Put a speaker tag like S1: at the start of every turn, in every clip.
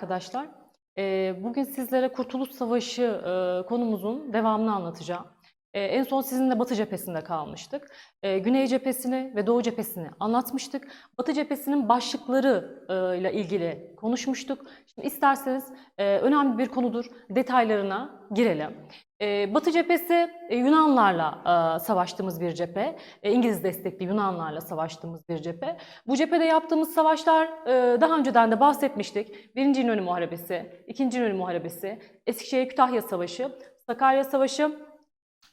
S1: arkadaşlar. Ee, Bugün sizlere Kurtuluş Savaşı e, konumuzun devamını anlatacağım. Ee, En son sizinle Batı cephesinde kalmıştık. Ee, Güney cephesini ve Doğu cephesini anlatmıştık. Batı cephesinin başlıkları e, ile ilgili konuşmuştuk. Şimdi isterseniz e, önemli bir konudur. Detaylarına girelim. Ee, Batı cephesi e, Yunanlarla e, savaştığımız bir cephe. E, İngiliz destekli Yunanlarla savaştığımız bir cephe. Bu cephede yaptığımız savaşlar e, daha önceden de bahsetmiştik. Birinci İnönü Muharebesi, İkinci İnönü Muharebesi, Eskişehir-Kütahya Savaşı, Sakarya Savaşı,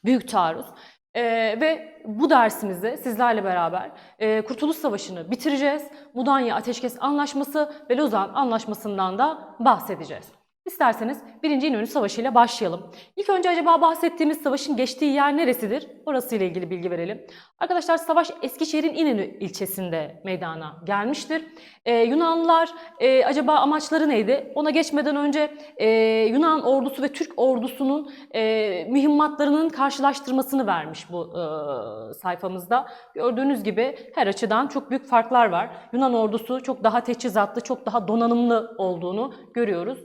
S1: Büyük Taarruz. E, ve bu dersimizde sizlerle beraber e, Kurtuluş Savaşı'nı bitireceğiz. Mudanya Ateşkes Anlaşması ve Lozan Anlaşması'ndan da bahsedeceğiz. İsterseniz Birinci İnönü Savaşı ile başlayalım. İlk önce acaba bahsettiğimiz savaşın geçtiği yer neresidir? Orasıyla ilgili bilgi verelim. Arkadaşlar savaş Eskişehir'in İnönü ilçesinde meydana gelmiştir. Ee, Yunanlılar e, acaba amaçları neydi? Ona geçmeden önce e, Yunan ordusu ve Türk ordusunun e, mühimmatlarının karşılaştırmasını vermiş bu e, sayfamızda. Gördüğünüz gibi her açıdan çok büyük farklar var. Yunan ordusu çok daha teçhizatlı, çok daha donanımlı olduğunu görüyoruz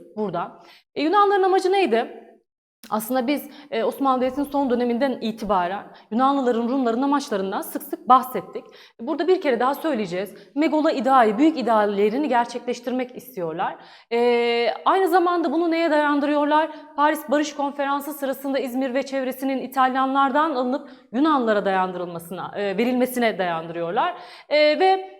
S1: E, Yunanların amacı neydi? Aslında biz e, Osmanlı Devleti'nin son döneminden itibaren Yunanlıların, Rumların amaçlarından sık sık bahsettik. Burada bir kere daha söyleyeceğiz. Megola ideali, büyük ideallerini gerçekleştirmek istiyorlar. E, aynı zamanda bunu neye dayandırıyorlar? Paris Barış Konferansı sırasında İzmir ve çevresinin İtalyanlardan alınıp Yunanlara dayandırılmasına, e, verilmesine dayandırıyorlar. E, ve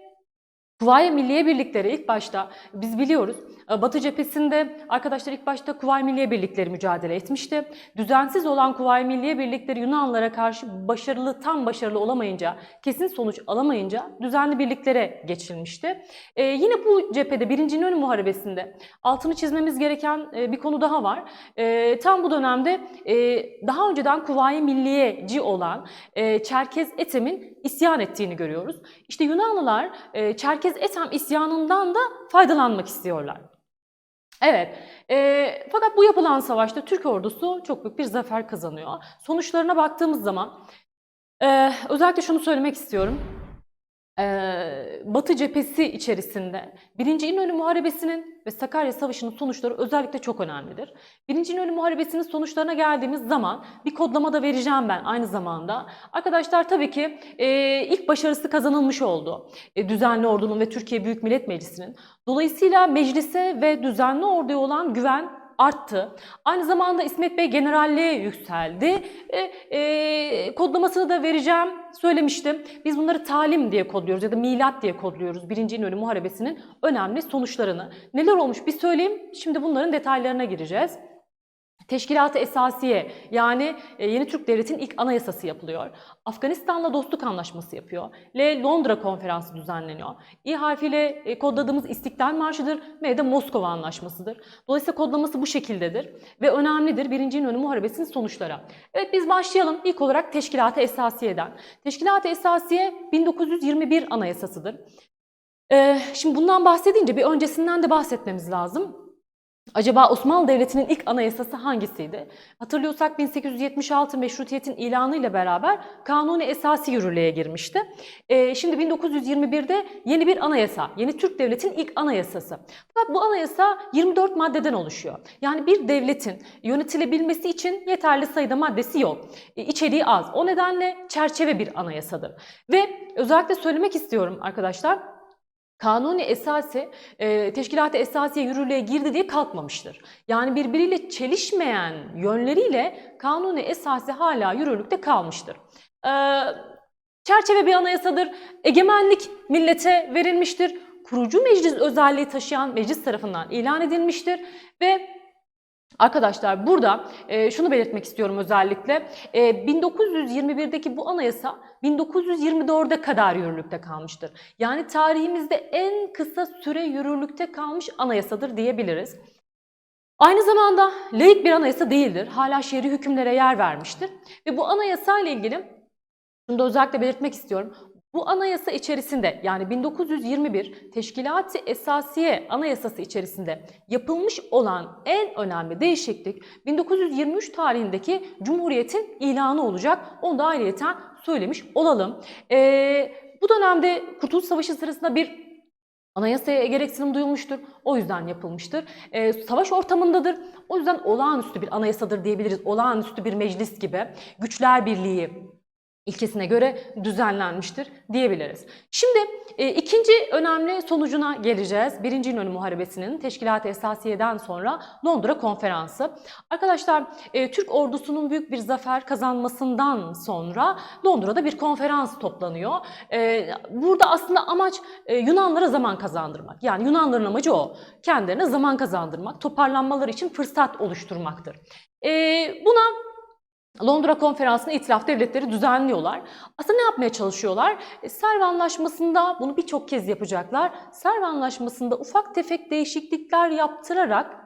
S1: Kuvayi Milliye Birlikleri ilk başta biz biliyoruz e, Batı cephesinde arkadaşlar ilk başta Kuvayi Milliye Birlikleri mücadele etmişti. Düzensiz olan Kuvayi Milliye Birlikleri Yunanlara karşı başarılı, tam başarılı olamayınca, kesin sonuç alamayınca düzenli birliklere geçilmişti. Ee, yine bu cephede 1. İnönü Muharebesi'nde altını çizmemiz gereken e, bir konu daha var. Ee, tam bu dönemde e, daha önceden Kuvayi Milliyeci olan Çerkez Etem'in isyan ettiğini görüyoruz. İşte Yunanlılar e, Çerkez Etem isyanından da faydalanmak istiyorlar. Evet, e, fakat bu yapılan savaşta Türk ordusu çok büyük bir zafer kazanıyor. Sonuçlarına baktığımız zaman e, özellikle şunu söylemek istiyorum. Batı cephesi içerisinde 1. İnönü Muharebesi'nin ve Sakarya Savaşı'nın sonuçları özellikle çok önemlidir. 1. İnönü Muharebesi'nin sonuçlarına geldiğimiz zaman bir kodlama da vereceğim ben aynı zamanda. Arkadaşlar tabii ki e, ilk başarısı kazanılmış oldu. E, düzenli ordunun ve Türkiye Büyük Millet Meclisi'nin. Dolayısıyla meclise ve düzenli orduya olan güven arttı. Aynı zamanda İsmet Bey generalliğe yükseldi. E, e, kodlamasını da vereceğim söylemiştim. Biz bunları talim diye kodluyoruz ya da milat diye kodluyoruz. Birinci İnönü Muharebesi'nin önemli sonuçlarını. Neler olmuş bir söyleyeyim. Şimdi bunların detaylarına gireceğiz. Teşkilat-ı Esasiye yani e, Yeni Türk Devleti'nin ilk anayasası yapılıyor. Afganistan'la dostluk anlaşması yapıyor. L. Londra Konferansı düzenleniyor. İ harfiyle e, kodladığımız İstiklal Marşı'dır. M de Moskova Anlaşması'dır. Dolayısıyla kodlaması bu şekildedir ve önemlidir birinci İnönü Muharebesi'nin sonuçları. Evet biz başlayalım ilk olarak Teşkilat-ı Esasiye'den. Teşkilat-ı Esasiye 1921 anayasasıdır. Şimdi bundan bahsedince bir öncesinden de bahsetmemiz lazım. Acaba Osmanlı Devleti'nin ilk anayasası hangisiydi? Hatırlıyorsak 1876 meşrutiyetin ilanı ile beraber kanuni esası yürürlüğe girmişti. Ee, şimdi 1921'de yeni bir anayasa, yeni Türk Devleti'nin ilk anayasası. Fakat bu anayasa 24 maddeden oluşuyor. Yani bir devletin yönetilebilmesi için yeterli sayıda maddesi yok. Ee, içeriği az. O nedenle çerçeve bir anayasadır. Ve özellikle söylemek istiyorum arkadaşlar. Kanuni esası e, teşkilat-ı esasiye yürürlüğe girdi diye kalkmamıştır. Yani birbiriyle çelişmeyen yönleriyle kanuni esası hala yürürlükte kalmıştır. E, çerçeve bir anayasadır. Egemenlik millete verilmiştir. Kurucu meclis özelliği taşıyan meclis tarafından ilan edilmiştir ve Arkadaşlar burada e, şunu belirtmek istiyorum özellikle. E, 1921'deki bu anayasa 1924'e kadar yürürlükte kalmıştır. Yani tarihimizde en kısa süre yürürlükte kalmış anayasadır diyebiliriz. Aynı zamanda laik bir anayasa değildir. Hala şer'i hükümlere yer vermiştir. Ve bu anayasa ile ilgili şunu da özellikle belirtmek istiyorum. Bu anayasa içerisinde yani 1921 Teşkilat-ı Esasiye Anayasası içerisinde yapılmış olan en önemli değişiklik 1923 tarihindeki Cumhuriyet'in ilanı olacak. Onu da ayrıyeten söylemiş olalım. Ee, bu dönemde Kurtuluş Savaşı sırasında bir Anayasaya gereksinim duyulmuştur. O yüzden yapılmıştır. Ee, savaş ortamındadır. O yüzden olağanüstü bir anayasadır diyebiliriz. Olağanüstü bir meclis gibi. Güçler Birliği ilkesine göre düzenlenmiştir diyebiliriz. Şimdi e, ikinci önemli sonucuna geleceğiz. Birinci İnönü Muharebesi'nin Teşkilat-ı Esasiye'den sonra Londra Konferansı. Arkadaşlar e, Türk ordusunun büyük bir zafer kazanmasından sonra Londra'da bir konferans toplanıyor. E, burada aslında amaç e, Yunanlara zaman kazandırmak. Yani Yunanların amacı o. Kendilerine zaman kazandırmak, toparlanmaları için fırsat oluşturmaktır. E, buna Londra Konferansı'nı itilaf devletleri düzenliyorlar. Aslında ne yapmaya çalışıyorlar? E, Serv Anlaşması'nda bunu birçok kez yapacaklar. Serv Anlaşması'nda ufak tefek değişiklikler yaptırarak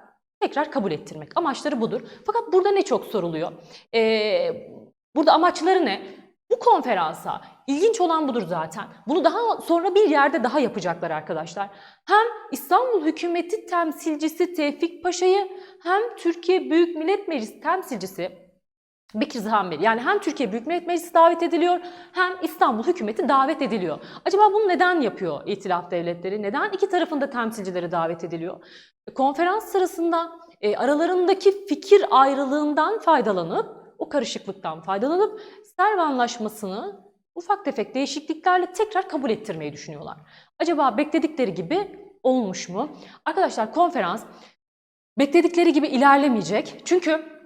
S1: tekrar kabul ettirmek. Amaçları budur. Fakat burada ne çok soruluyor? E, burada amaçları ne? Bu konferansa ilginç olan budur zaten. Bunu daha sonra bir yerde daha yapacaklar arkadaşlar. Hem İstanbul Hükümeti temsilcisi Tevfik Paşa'yı hem Türkiye Büyük Millet Meclisi temsilcisi Bekir Zıhanberi. Yani hem Türkiye Büyük Millet Meclisi davet ediliyor hem İstanbul hükümeti davet ediliyor. Acaba bunu neden yapıyor itilaf devletleri? Neden iki tarafında temsilcileri davet ediliyor? Konferans sırasında e, aralarındaki fikir ayrılığından faydalanıp, o karışıklıktan faydalanıp Serv Anlaşması'nı ufak tefek değişikliklerle tekrar kabul ettirmeyi düşünüyorlar. Acaba bekledikleri gibi olmuş mu? Arkadaşlar konferans bekledikleri gibi ilerlemeyecek. Çünkü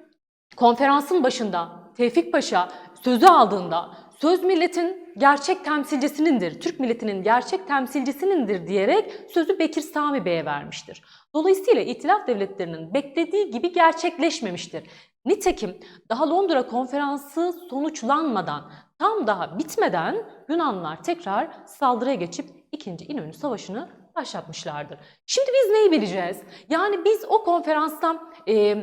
S1: konferansın başında Tevfik Paşa sözü aldığında söz milletin gerçek temsilcisinindir, Türk milletinin gerçek temsilcisinindir diyerek sözü Bekir Sami Bey'e vermiştir. Dolayısıyla İtilaf Devletleri'nin beklediği gibi gerçekleşmemiştir. Nitekim daha Londra konferansı sonuçlanmadan, tam daha bitmeden Yunanlılar tekrar saldırıya geçip 2. İnönü Savaşı'nı başlatmışlardır. Şimdi biz neyi bileceğiz? Yani biz o konferanstan... E,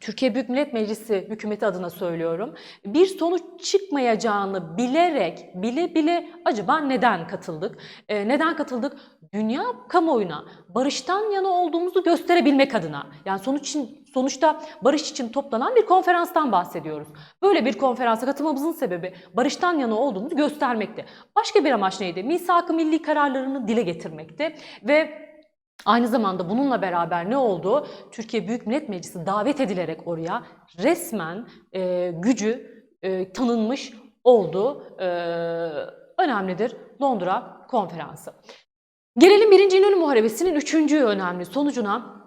S1: Türkiye Büyük Millet Meclisi hükümeti adına söylüyorum. Bir sonuç çıkmayacağını bilerek, bile bile acaba neden katıldık? Ee, neden katıldık? Dünya kamuoyuna barıştan yana olduğumuzu gösterebilmek adına. Yani sonuç için, sonuçta barış için toplanan bir konferanstan bahsediyoruz. Böyle bir konferansa katılmamızın sebebi barıştan yana olduğumuzu göstermekti. Başka bir amaç neydi? Misak-ı milli kararlarını dile getirmekti ve Aynı zamanda bununla beraber ne oldu? Türkiye Büyük Millet Meclisi davet edilerek oraya resmen e, gücü e, tanınmış oldu. E, önemlidir Londra Konferansı. Gelelim 1. İnönü Muharebesi'nin üçüncü önemli sonucuna.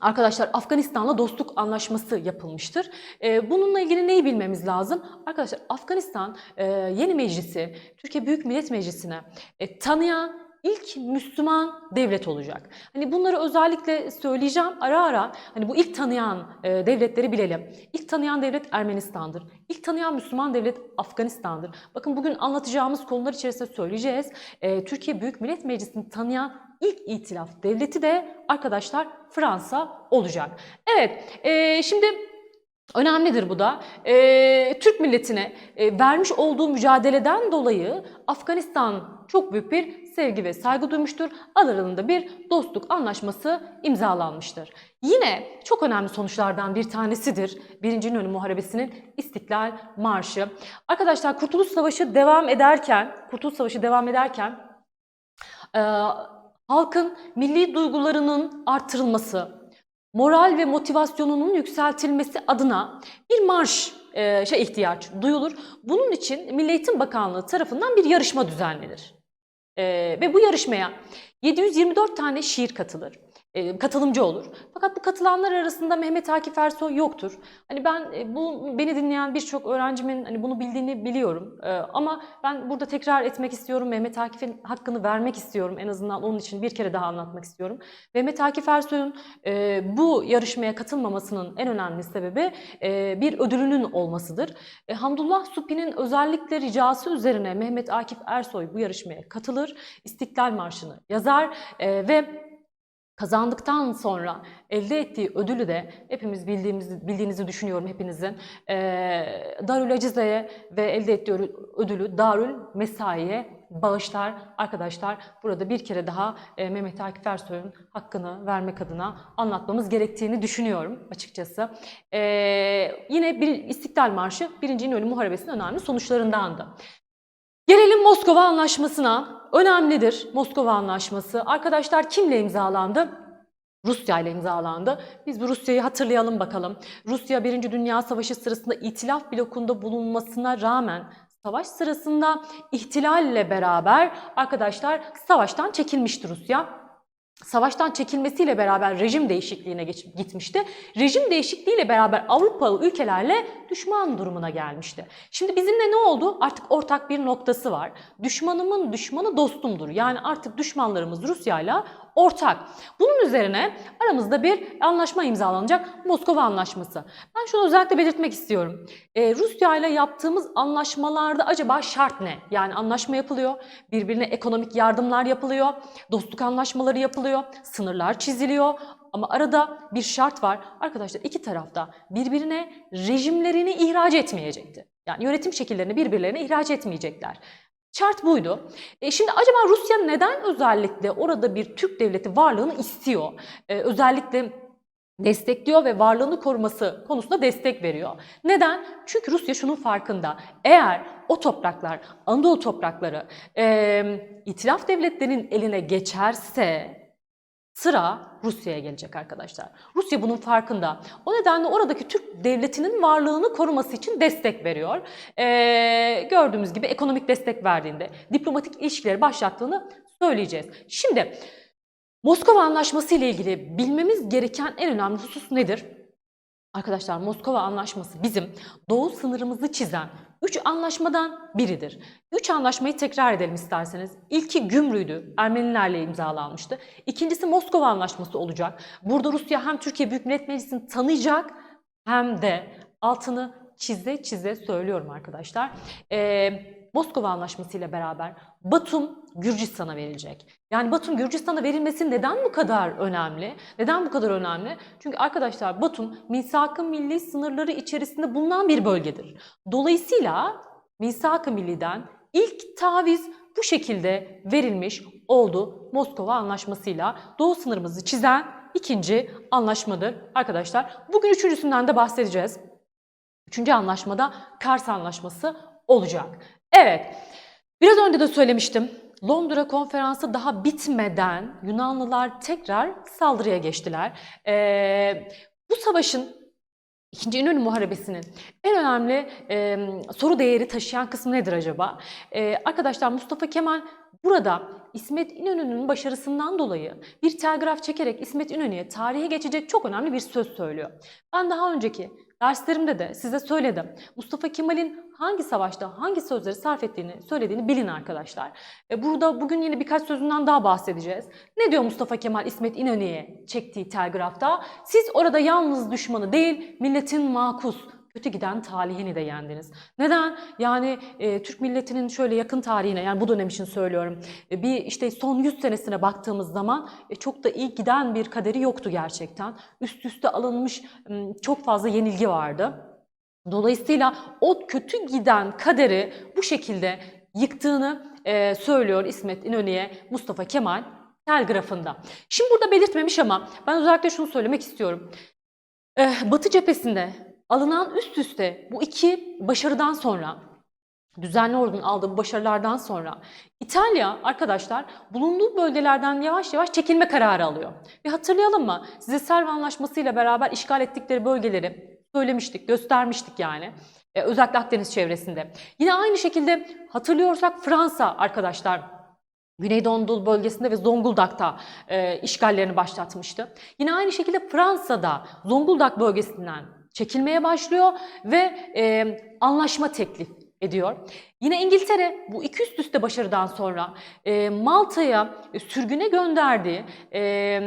S1: Arkadaşlar Afganistan'la dostluk anlaşması yapılmıştır. Ee, bununla ilgili neyi bilmemiz lazım? Arkadaşlar Afganistan e, yeni meclisi, Türkiye Büyük Millet Meclisi'ne e, tanıyan ilk Müslüman devlet olacak. Hani bunları özellikle söyleyeceğim ara ara. Hani bu ilk tanıyan e, devletleri bilelim. İlk tanıyan devlet Ermenistan'dır. İlk tanıyan Müslüman devlet Afganistan'dır. Bakın bugün anlatacağımız konular içerisinde söyleyeceğiz. E, Türkiye Büyük Millet Meclisi'ni tanıyan ilk itilaf devleti de arkadaşlar Fransa olacak. Evet, e, şimdi Önemlidir bu da. Ee, Türk milletine e, vermiş olduğu mücadeleden dolayı Afganistan çok büyük bir sevgi ve saygı duymuştur. Aralarında bir dostluk anlaşması imzalanmıştır. Yine çok önemli sonuçlardan bir tanesidir 1. İnönü Muharebesi'nin İstiklal Marşı. Arkadaşlar Kurtuluş Savaşı devam ederken, Kurtuluş Savaşı devam ederken e, halkın milli duygularının artırılması, moral ve motivasyonunun yükseltilmesi adına bir marş e, şey ihtiyaç duyulur. Bunun için Milli Eğitim Bakanlığı tarafından bir yarışma düzenlenir. E, ve bu yarışmaya 724 tane şiir katılır. E, katılımcı olur. Fakat bu katılanlar arasında Mehmet Akif Ersoy yoktur. Hani ben e, bu beni dinleyen birçok öğrencimin hani bunu bildiğini biliyorum. E, ama ben burada tekrar etmek istiyorum. Mehmet Akif'in hakkını vermek istiyorum. En azından onun için bir kere daha anlatmak istiyorum. Mehmet Akif Ersoy'un bu yarışmaya katılmamasının en önemli sebebi bir ödülünün olmasıdır. Hamdullah Supi'nin özellikle ricası üzerine Mehmet Akif Ersoy bu yarışmaya katılır. İstiklal Marşı'nı yazar ve kazandıktan sonra elde ettiği ödülü de hepimiz bildiğimizi, bildiğinizi düşünüyorum hepinizin. E, Darül Acize'ye ve elde ettiği ödülü Darül Mesai'ye bağışlar. Arkadaşlar burada bir kere daha e, Mehmet Akif Ersoy'un hakkını vermek adına anlatmamız gerektiğini düşünüyorum açıkçası. E, yine bir İstiklal Marşı 1. İnönü Muharebesi'nin önemli sonuçlarındandı. Gelelim Moskova Anlaşması'na. Önemlidir Moskova Anlaşması. Arkadaşlar kimle imzalandı? Rusya ile imzalandı. Biz bu Rusya'yı hatırlayalım bakalım. Rusya 1. Dünya Savaşı sırasında itilaf blokunda bulunmasına rağmen savaş sırasında ihtilalle beraber arkadaşlar savaştan çekilmişti Rusya. Savaştan çekilmesiyle beraber rejim değişikliğine geç, gitmişti. Rejim değişikliğiyle beraber Avrupalı ülkelerle düşman durumuna gelmişti. Şimdi bizimle ne oldu? Artık ortak bir noktası var. Düşmanımın düşmanı dostumdur. Yani artık düşmanlarımız Rusya'yla ortak. Bunun üzerine aramızda bir anlaşma imzalanacak. Moskova Anlaşması. Ben şunu özellikle belirtmek istiyorum. Ee, Rusya ile yaptığımız anlaşmalarda acaba şart ne? Yani anlaşma yapılıyor, birbirine ekonomik yardımlar yapılıyor, dostluk anlaşmaları yapılıyor, sınırlar çiziliyor. Ama arada bir şart var. Arkadaşlar iki tarafta birbirine rejimlerini ihraç etmeyecekti. Yani yönetim şekillerini birbirlerine ihraç etmeyecekler. Şart buydu. E şimdi acaba Rusya neden özellikle orada bir Türk devleti varlığını istiyor? E, özellikle destekliyor ve varlığını koruması konusunda destek veriyor. Neden? Çünkü Rusya şunun farkında. Eğer o topraklar, Anadolu toprakları e, itilaf devletlerinin eline geçerse sıra Rusya'ya gelecek arkadaşlar. Rusya bunun farkında. O nedenle oradaki Türk devletinin varlığını koruması için destek veriyor. Ee, gördüğümüz gibi ekonomik destek verdiğinde, diplomatik ilişkileri başlattığını söyleyeceğiz. Şimdi Moskova Anlaşması ile ilgili bilmemiz gereken en önemli husus nedir? Arkadaşlar Moskova Anlaşması bizim doğu sınırımızı çizen üç anlaşmadan biridir. Üç anlaşmayı tekrar edelim isterseniz. İlki Gümrü'ydü, Ermenilerle imzalanmıştı. İkincisi Moskova Anlaşması olacak. Burada Rusya hem Türkiye Büyük Millet Meclisi'ni tanıyacak hem de altını çize çize söylüyorum arkadaşlar. Ee, Moskova Anlaşması ile beraber Batum Gürcistan'a verilecek. Yani Batum Gürcistan'a verilmesi neden bu kadar önemli? Neden bu kadar önemli? Çünkü arkadaşlar Batum misak-ı milli sınırları içerisinde bulunan bir bölgedir. Dolayısıyla misak-ı milliden ilk taviz bu şekilde verilmiş oldu Moskova Anlaşması'yla. Doğu sınırımızı çizen ikinci anlaşmadır arkadaşlar. Bugün üçüncüsünden de bahsedeceğiz. Üçüncü anlaşmada Kars Anlaşması olacak. Evet, biraz önce de söylemiştim. Londra konferansı daha bitmeden Yunanlılar tekrar saldırıya geçtiler. Ee, bu savaşın İkinci İnönü Muharebesi'nin en önemli e, soru değeri taşıyan kısmı nedir acaba? E, arkadaşlar Mustafa Kemal burada İsmet İnönü'nün başarısından dolayı bir telgraf çekerek İsmet İnönü'ye tarihe geçecek çok önemli bir söz söylüyor. Ben daha önceki derslerimde de size söyledim. Mustafa Kemal'in hangi savaşta hangi sözleri sarf ettiğini söylediğini bilin arkadaşlar. E, burada bugün yine birkaç sözünden daha bahsedeceğiz. Ne diyor Mustafa Kemal İsmet İnönü'ye çektiği telgrafta? Siz orada yalnız düşmanı değil milletin makus kötü giden talihini de yendiniz. Neden? Yani e, Türk milletinin şöyle yakın tarihine yani bu dönem için söylüyorum. E, bir işte son 100 senesine baktığımız zaman e, çok da iyi giden bir kaderi yoktu gerçekten. Üst üste alınmış çok fazla yenilgi vardı. Dolayısıyla o kötü giden kaderi bu şekilde yıktığını e, söylüyor İsmet İnönü'ye Mustafa Kemal telgrafında. Şimdi burada belirtmemiş ama ben özellikle şunu söylemek istiyorum. E, Batı cephesinde alınan üst üste bu iki başarıdan sonra düzenli ordunun aldığı bu başarılardan sonra İtalya arkadaşlar bulunduğu bölgelerden yavaş yavaş çekilme kararı alıyor. Ve hatırlayalım mı? Size Selva Anlaşması ile beraber işgal ettikleri bölgeleri söylemiştik, göstermiştik yani. Ee, özellikle Akdeniz çevresinde. Yine aynı şekilde hatırlıyorsak Fransa arkadaşlar Güneydoğu Anadolu bölgesinde ve Zonguldak'ta e, işgallerini başlatmıştı. Yine aynı şekilde Fransa'da Zonguldak bölgesinden çekilmeye başlıyor ve e, anlaşma teklif ediyor. Yine İngiltere bu iki üst üste başarıdan sonra e, Malta'ya e, sürgüne gönderdiği e,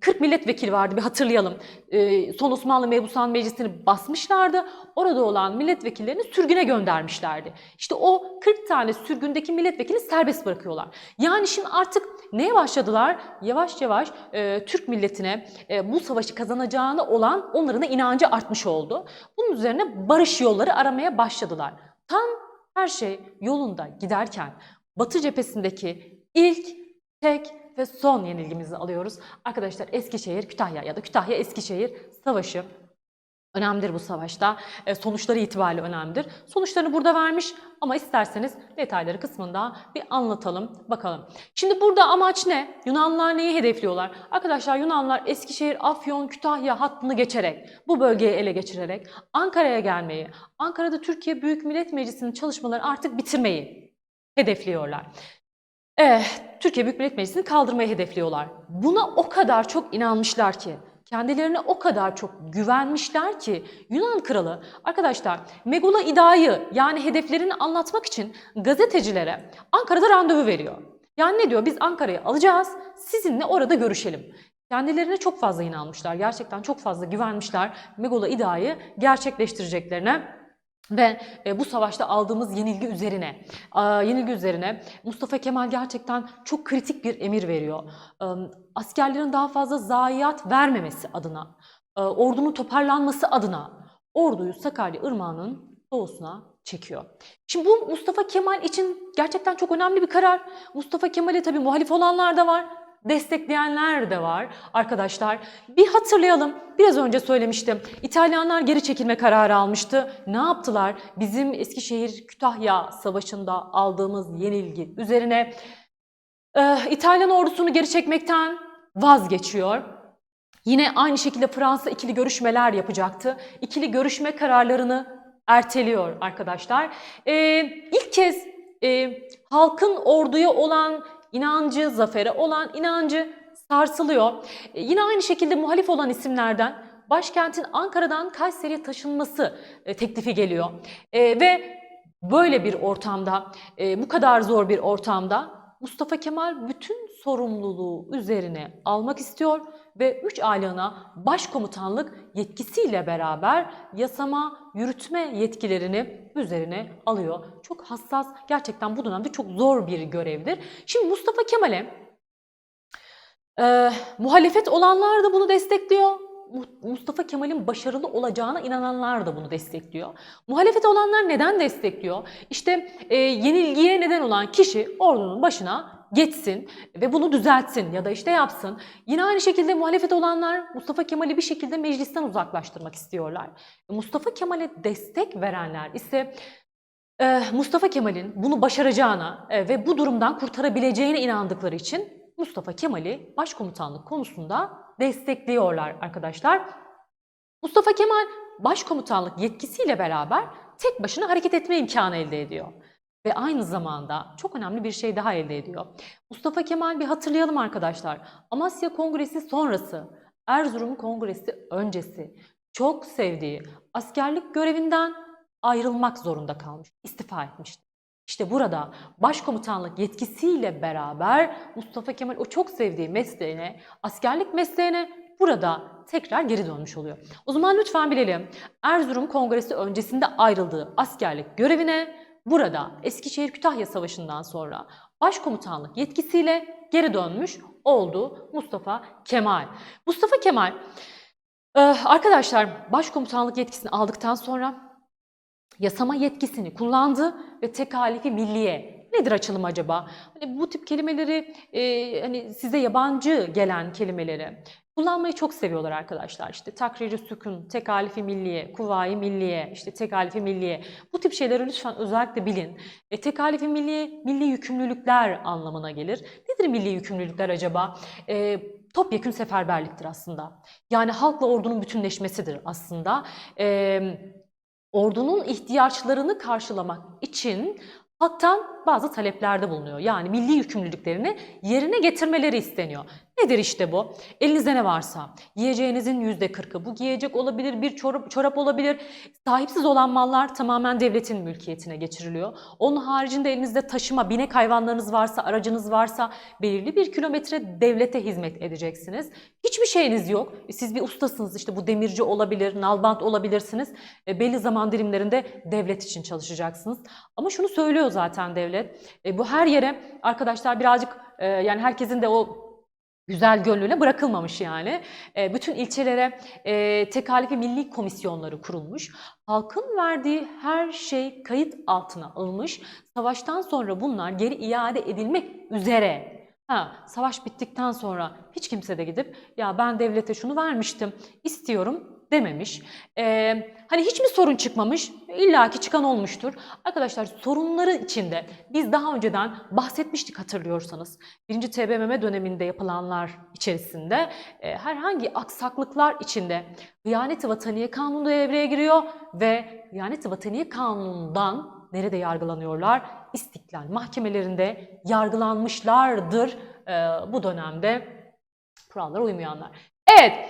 S1: 40 milletvekili vardı bir hatırlayalım. E, son Osmanlı Mebusan Meclisi'ni basmışlardı. Orada olan milletvekillerini sürgüne göndermişlerdi. İşte o 40 tane sürgündeki milletvekili serbest bırakıyorlar. Yani şimdi artık neye başladılar? Yavaş yavaş e, Türk milletine e, bu savaşı kazanacağına olan onların da inancı artmış oldu. Bunun üzerine barış yolları aramaya başladılar. Tam her şey yolunda giderken Batı cephesindeki ilk, tek ve son yenilgimizi alıyoruz. Arkadaşlar Eskişehir Kütahya ya da Kütahya Eskişehir Savaşı önemlidir bu savaşta. E, sonuçları itibariyle önemlidir. Sonuçlarını burada vermiş ama isterseniz detayları kısmında bir anlatalım bakalım. Şimdi burada amaç ne? Yunanlılar neyi hedefliyorlar? Arkadaşlar Yunanlılar Eskişehir, Afyon, Kütahya hattını geçerek, bu bölgeyi ele geçirerek Ankara'ya gelmeyi, Ankara'da Türkiye Büyük Millet Meclisi'nin çalışmalarını artık bitirmeyi hedefliyorlar. Eh, Türkiye Büyük Millet Meclisi'ni kaldırmayı hedefliyorlar. Buna o kadar çok inanmışlar ki, kendilerine o kadar çok güvenmişler ki Yunan kralı arkadaşlar Megula İda'yı yani hedeflerini anlatmak için gazetecilere Ankara'da randevu veriyor. Yani ne diyor? Biz Ankara'yı alacağız, sizinle orada görüşelim. Kendilerine çok fazla inanmışlar, gerçekten çok fazla güvenmişler Megula İda'yı gerçekleştireceklerine ve e, bu savaşta aldığımız yenilgi üzerine, a, yenilgi üzerine Mustafa Kemal gerçekten çok kritik bir emir veriyor. E, askerlerin daha fazla zayiat vermemesi adına, e, ordunun toparlanması adına orduyu Sakarya Irmağı'nın doğusuna çekiyor. Şimdi bu Mustafa Kemal için gerçekten çok önemli bir karar. Mustafa Kemal'e tabii muhalif olanlar da var, destekleyenler de var arkadaşlar. Bir hatırlayalım. Biraz önce söylemiştim. İtalyanlar geri çekilme kararı almıştı. Ne yaptılar? Bizim Eskişehir Kütahya Savaşı'nda aldığımız yenilgi üzerine e, İtalyan ordusunu geri çekmekten vazgeçiyor. Yine aynı şekilde Fransa ikili görüşmeler yapacaktı. İkili görüşme kararlarını erteliyor arkadaşlar. E, ilk kez e, halkın orduya olan inancı, zafere olan inancı sarsılıyor. E, yine aynı şekilde muhalif olan isimlerden başkentin Ankara'dan Kayseri'ye taşınması e, teklifi geliyor. E, ve böyle bir ortamda, bu kadar zor bir ortamda Mustafa Kemal bütün sorumluluğu üzerine almak istiyor ve 3 aylığına başkomutanlık yetkisiyle beraber yasama, yürütme yetkilerini üzerine alıyor. Çok hassas, gerçekten bu dönemde çok zor bir görevdir. Şimdi Mustafa Kemal'e e, muhalefet olanlar da bunu destekliyor. Mu- Mustafa Kemal'in başarılı olacağına inananlar da bunu destekliyor. Muhalefet olanlar neden destekliyor? İşte e, yenilgiye neden olan kişi ordunun başına geçsin ve bunu düzeltsin ya da işte yapsın. Yine aynı şekilde muhalefet olanlar Mustafa Kemal'i bir şekilde meclisten uzaklaştırmak istiyorlar. Mustafa Kemal'e destek verenler ise e, Mustafa Kemal'in bunu başaracağına e, ve bu durumdan kurtarabileceğine inandıkları için Mustafa Kemal'i başkomutanlık konusunda destekliyorlar arkadaşlar. Mustafa Kemal başkomutanlık yetkisiyle beraber tek başına hareket etme imkanı elde ediyor. Ve aynı zamanda çok önemli bir şey daha elde ediyor. Mustafa Kemal bir hatırlayalım arkadaşlar. Amasya Kongresi sonrası, Erzurum Kongresi öncesi çok sevdiği askerlik görevinden ayrılmak zorunda kalmış, istifa etmişti. İşte burada başkomutanlık yetkisiyle beraber Mustafa Kemal o çok sevdiği mesleğine, askerlik mesleğine burada tekrar geri dönmüş oluyor. O zaman lütfen bilelim. Erzurum Kongresi öncesinde ayrıldığı askerlik görevine burada Eskişehir Kütahya Savaşı'ndan sonra başkomutanlık yetkisiyle geri dönmüş oldu Mustafa Kemal. Mustafa Kemal e, arkadaşlar başkomutanlık yetkisini aldıktan sonra yasama yetkisini kullandı ve tekalifi milliye. Nedir açılım acaba? Hani bu tip kelimeleri e, hani size yabancı gelen kelimeleri kullanmayı çok seviyorlar arkadaşlar. İşte takriri sükun, tekalifi milliye, kuvayi milliye, işte tekalifi milliye. Bu tip şeyleri lütfen özellikle bilin. E, tekalifi milliye, milli yükümlülükler anlamına gelir. Nedir milli yükümlülükler acaba? E, topyekün seferberliktir aslında. Yani halkla ordunun bütünleşmesidir aslında. E, ordunun ihtiyaçlarını karşılamak için halktan bazı taleplerde bulunuyor. Yani milli yükümlülüklerini yerine getirmeleri isteniyor. Nedir işte bu? Elinizde ne varsa, yiyeceğinizin yüzde kırkı, bu giyecek olabilir, bir çorap, çorap olabilir. Sahipsiz olan mallar tamamen devletin mülkiyetine geçiriliyor. Onun haricinde elinizde taşıma, binek hayvanlarınız varsa, aracınız varsa belirli bir kilometre devlete hizmet edeceksiniz. Hiçbir şeyiniz yok. Siz bir ustasınız işte bu demirci olabilir, nalbant olabilirsiniz. E, belli zaman dilimlerinde devlet için çalışacaksınız. Ama şunu söylüyor zaten devlet. E, bu her yere arkadaşlar birazcık e, yani herkesin de o güzel gönlüne bırakılmamış yani. E, bütün ilçelere e, tekalifi milli komisyonları kurulmuş. Halkın verdiği her şey kayıt altına alınmış. Savaştan sonra bunlar geri iade edilmek üzere. Ha, savaş bittikten sonra hiç kimse de gidip ya ben devlete şunu vermiştim, istiyorum dememiş. Ee, hani hiç mi sorun çıkmamış? İlla ki çıkan olmuştur. Arkadaşlar sorunları içinde biz daha önceden bahsetmiştik hatırlıyorsanız. Birinci TBMM döneminde yapılanlar içerisinde e, herhangi aksaklıklar içinde Hıyanet-i Vataniye Kanunu devreye giriyor ve Hıyanet-i Vataniye Kanunu'ndan nerede yargılanıyorlar? İstiklal mahkemelerinde yargılanmışlardır e, bu dönemde kurallara uymayanlar. Evet,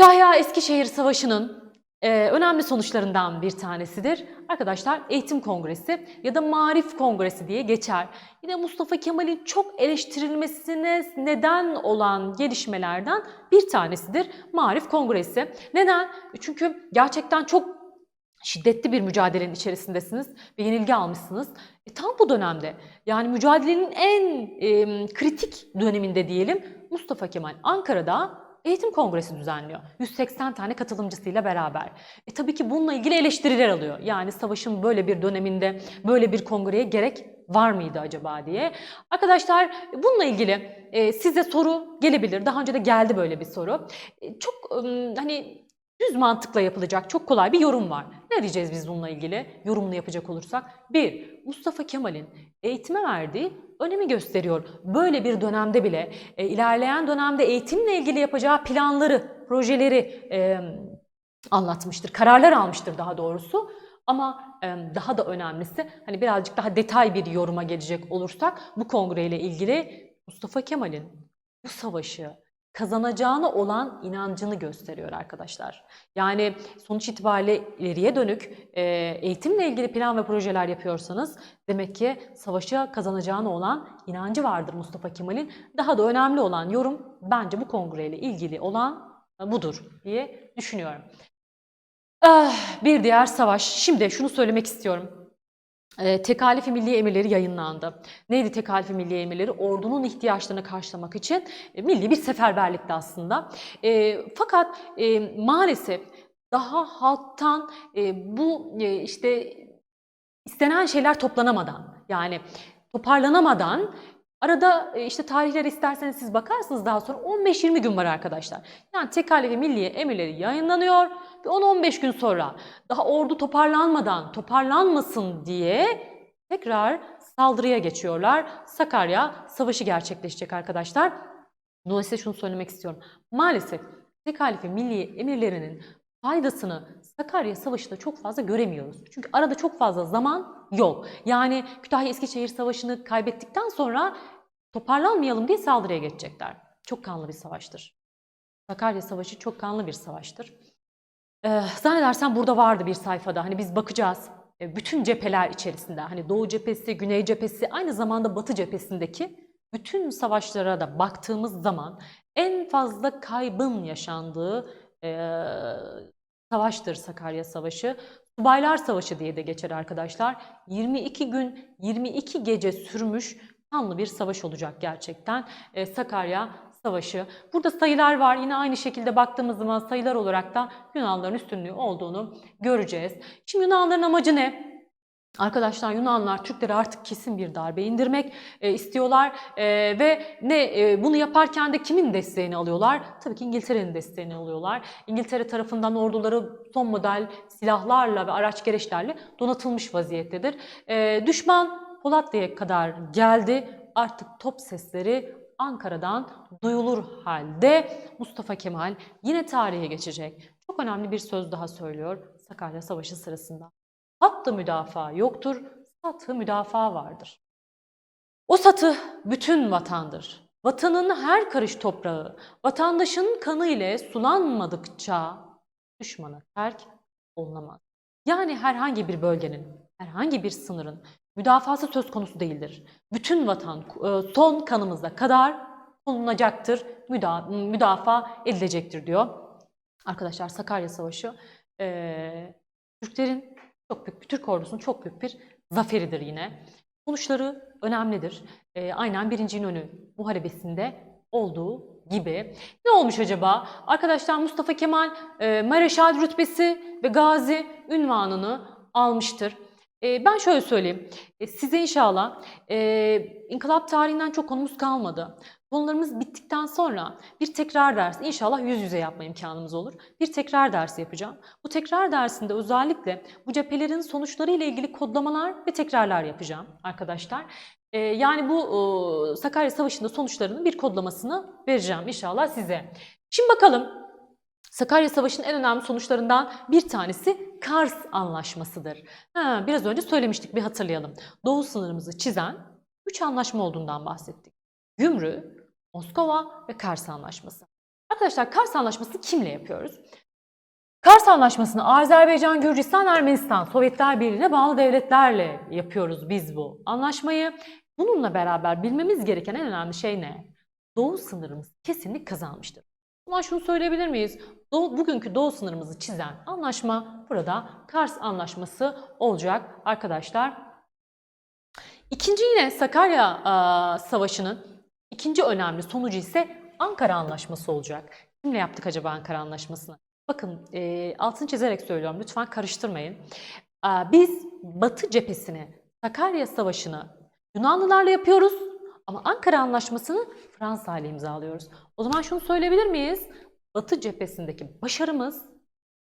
S1: Kütahya-Eskişehir Savaşı'nın e, önemli sonuçlarından bir tanesidir. Arkadaşlar Eğitim Kongresi ya da Marif Kongresi diye geçer. Yine Mustafa Kemal'in çok eleştirilmesine neden olan gelişmelerden bir tanesidir Marif Kongresi. Neden? Çünkü gerçekten çok şiddetli bir mücadelenin içerisindesiniz ve yenilgi almışsınız. E, tam bu dönemde yani mücadelenin en e, kritik döneminde diyelim Mustafa Kemal Ankara'da eğitim kongresi düzenliyor. 180 tane katılımcısıyla beraber. E tabii ki bununla ilgili eleştiriler alıyor. Yani savaşın böyle bir döneminde böyle bir kongreye gerek var mıydı acaba diye. Arkadaşlar bununla ilgili e, size soru gelebilir. Daha önce de geldi böyle bir soru. E, çok e, hani düz mantıkla yapılacak çok kolay bir yorum var. Ne diyeceğiz biz bununla ilgili yorumunu yapacak olursak? Bir, Mustafa Kemal'in eğitime verdiği önemi gösteriyor. Böyle bir dönemde bile e, ilerleyen dönemde eğitimle ilgili yapacağı planları, projeleri e, anlatmıştır. Kararlar almıştır daha doğrusu. Ama daha da önemlisi hani birazcık daha detay bir yoruma gelecek olursak bu kongreyle ilgili Mustafa Kemal'in bu savaşı kazanacağına olan inancını gösteriyor arkadaşlar. Yani sonuç itibariyle ileriye dönük e, eğitimle ilgili plan ve projeler yapıyorsanız demek ki savaşı kazanacağına olan inancı vardır Mustafa Kemal'in. Daha da önemli olan yorum bence bu kongreyle ilgili olan budur diye düşünüyorum. Ah, bir diğer savaş. Şimdi şunu söylemek istiyorum. E, Tekalifi Milli Emirleri yayınlandı. Neydi Tekalifi Milli Emirleri? Ordunun ihtiyaçlarını karşılamak için e, milli bir seferberlikti aslında. E, fakat e, maalesef daha halktan e, bu işte istenen şeyler toplanamadan yani toparlanamadan arada e, işte tarihler isterseniz siz bakarsınız daha sonra 15-20 gün var arkadaşlar. Yani Tekalifi Milli Emirleri yayınlanıyor ve 10-15 gün sonra daha ordu toparlanmadan toparlanmasın diye tekrar saldırıya geçiyorlar. Sakarya Savaşı gerçekleşecek arkadaşlar. Dolayısıyla şunu söylemek istiyorum. Maalesef Tekalifi Milli Emirlerinin faydasını Sakarya Savaşı'nda çok fazla göremiyoruz. Çünkü arada çok fazla zaman yok. Yani Kütahya Eskişehir Savaşı'nı kaybettikten sonra toparlanmayalım diye saldırıya geçecekler. Çok kanlı bir savaştır. Sakarya Savaşı çok kanlı bir savaştır. Ee, zannedersem burada vardı bir sayfada. Hani biz bakacağız. E, bütün cepheler içerisinde hani Doğu cephesi, Güney cephesi, aynı zamanda Batı cephesindeki bütün savaşlara da baktığımız zaman en fazla kaybın yaşandığı e, savaştır Sakarya Savaşı. Subaylar Savaşı diye de geçer arkadaşlar. 22 gün, 22 gece sürmüş kanlı bir savaş olacak gerçekten. E, Sakarya Savaşı. Burada sayılar var. Yine aynı şekilde baktığımız zaman sayılar olarak da Yunanların üstünlüğü olduğunu göreceğiz. Şimdi Yunanların amacı ne? Arkadaşlar Yunanlar Türklere artık kesin bir darbe indirmek e, istiyorlar E, ve ne e, bunu yaparken de kimin desteğini alıyorlar? Tabii ki İngiltere'nin desteğini alıyorlar. İngiltere tarafından orduları son model silahlarla ve araç gereçlerle donatılmış vaziyettedir. E, düşman Polatlı'ya kadar geldi. Artık top sesleri Ankara'dan duyulur halde Mustafa Kemal yine tarihe geçecek. Çok önemli bir söz daha söylüyor Sakarya Savaşı sırasında. Hattı müdafaa yoktur, satı müdafaa vardır. O satı bütün vatandır. Vatanın her karış toprağı, vatandaşın kanı ile sulanmadıkça düşmana terk olunamaz. Yani herhangi bir bölgenin, herhangi bir sınırın müdafası söz konusu değildir. Bütün vatan e, son kanımıza kadar konunacaktır, müda müdafaa edilecektir diyor. Arkadaşlar Sakarya Savaşı e, Türklerin çok büyük bir Türk ordusunun çok büyük bir zaferidir yine. Sonuçları önemlidir. E, aynen birinci İnönü Muharebesi'nde olduğu gibi. Ne olmuş acaba? Arkadaşlar Mustafa Kemal e, Mareşal rütbesi ve Gazi ünvanını almıştır. E, ben şöyle söyleyeyim. E, size inşallah e, inkılap tarihinden çok konumuz kalmadı. Konularımız bittikten sonra bir tekrar dersi, inşallah yüz yüze yapma imkanımız olur. Bir tekrar dersi yapacağım. Bu tekrar dersinde özellikle bu cephelerin sonuçları ile ilgili kodlamalar ve tekrarlar yapacağım arkadaşlar. Ee, yani bu e, Sakarya Savaşı'nda sonuçlarının bir kodlamasını vereceğim inşallah size. Şimdi bakalım Sakarya Savaşı'nın en önemli sonuçlarından bir tanesi Kars Anlaşması'dır. Ha, biraz önce söylemiştik bir hatırlayalım. Doğu sınırımızı çizen üç anlaşma olduğundan bahsettik. Gümrü, Moskova ve Kars Anlaşması. Arkadaşlar Kars Anlaşması'nı kimle yapıyoruz? Kars Anlaşması'nı Azerbaycan, Gürcistan, Ermenistan, Sovyetler Birliği'ne bağlı devletlerle yapıyoruz biz bu anlaşmayı. Bununla beraber bilmemiz gereken en önemli şey ne? Doğu sınırımız kesinlik kazanmıştır. Ama şunu söyleyebilir miyiz? Doğu, bugünkü doğu sınırımızı çizen anlaşma burada Kars Anlaşması olacak arkadaşlar. İkinci yine Sakarya e, Savaşı'nın ikinci önemli sonucu ise Ankara Anlaşması olacak. Kimle yaptık acaba Ankara Anlaşması'nı? Bakın e, altını çizerek söylüyorum lütfen karıştırmayın. E, biz Batı cephesini, Sakarya Savaşı'nı Yunanlılarla yapıyoruz ama Ankara Anlaşması'nı Fransa ile imzalıyoruz. O zaman şunu söyleyebilir miyiz? Batı cephesindeki başarımız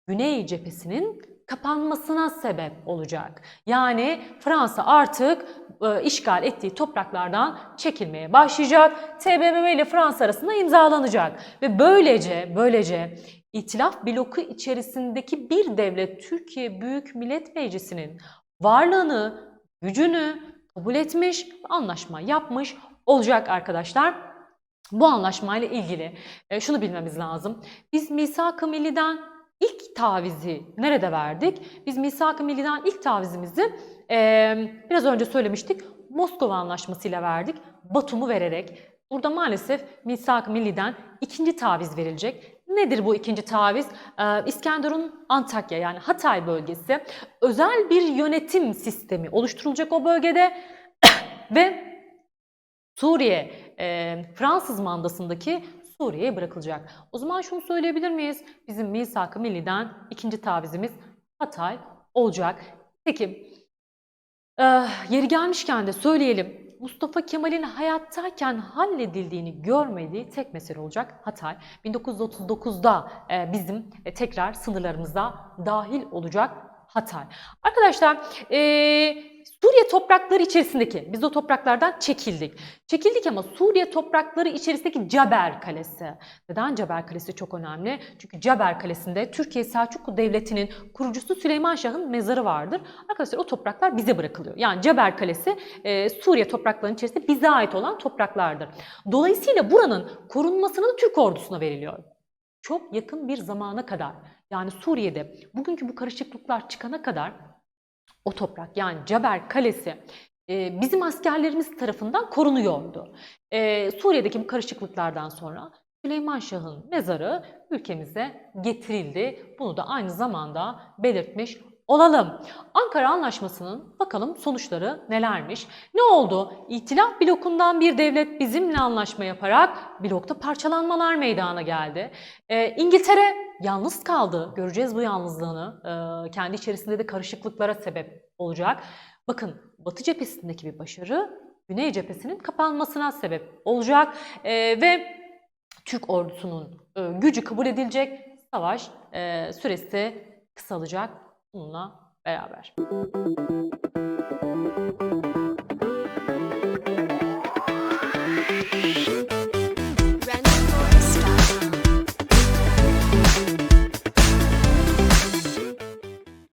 S1: Güney cephesinin kapanmasına sebep olacak. Yani Fransa artık e, işgal ettiği topraklardan çekilmeye başlayacak. TBMM ile Fransa arasında imzalanacak ve böylece böylece İtilaf bloku içerisindeki bir devlet Türkiye Büyük Millet Meclisi'nin varlığını, gücünü kabul etmiş, anlaşma yapmış olacak arkadaşlar. Bu anlaşmayla ilgili e, şunu bilmemiz lazım. Biz Misak-ı Milli'den ilk tavizi nerede verdik? Biz Misak-ı Milli'den ilk tavizimizi e, biraz önce söylemiştik. Moskova Anlaşması ile verdik. Batum'u vererek. Burada maalesef Misak-ı Milli'den ikinci taviz verilecek. Nedir bu ikinci taviz? Ee, İskenderun Antakya yani Hatay bölgesi özel bir yönetim sistemi oluşturulacak o bölgede ve Suriye e, Fransız mandasındaki Suriye'ye bırakılacak. O zaman şunu söyleyebilir miyiz? Bizim Misak-ı Milli'den ikinci tavizimiz Hatay olacak. Peki e, yeri gelmişken de söyleyelim. Mustafa Kemal'in hayattayken halledildiğini görmediği tek mesele olacak Hatay. 1939'da e, bizim e, tekrar sınırlarımıza dahil olacak Hatay. Arkadaşlar e, Suriye toprakları içerisindeki, biz o topraklardan çekildik. Çekildik ama Suriye toprakları içerisindeki Caber Kalesi. Neden Caber Kalesi çok önemli? Çünkü Caber Kalesi'nde Türkiye Selçuklu Devleti'nin kurucusu Süleyman Şah'ın mezarı vardır. Arkadaşlar o topraklar bize bırakılıyor. Yani Caber Kalesi e, Suriye topraklarının içerisinde bize ait olan topraklardır. Dolayısıyla buranın korunmasının Türk ordusuna veriliyor. Çok yakın bir zamana kadar yani Suriye'de bugünkü bu karışıklıklar çıkana kadar o toprak yani Caber Kalesi e, bizim askerlerimiz tarafından korunuyordu. E, Suriye'deki bu karışıklıklardan sonra Süleyman Şah'ın mezarı ülkemize getirildi. Bunu da aynı zamanda belirtmiş olalım. Ankara Anlaşması'nın bakalım sonuçları nelermiş? Ne oldu? İtilaf blokundan bir devlet bizimle anlaşma yaparak blokta parçalanmalar meydana geldi. Ee, İngiltere yalnız kaldı. Göreceğiz bu yalnızlığını. Ee, kendi içerisinde de karışıklıklara sebep olacak. Bakın Batı cephesindeki bir başarı Güney cephesinin kapanmasına sebep olacak. Ee, ve Türk ordusunun e, gücü kabul edilecek. Savaş e, süresi kısalacak bununla beraber.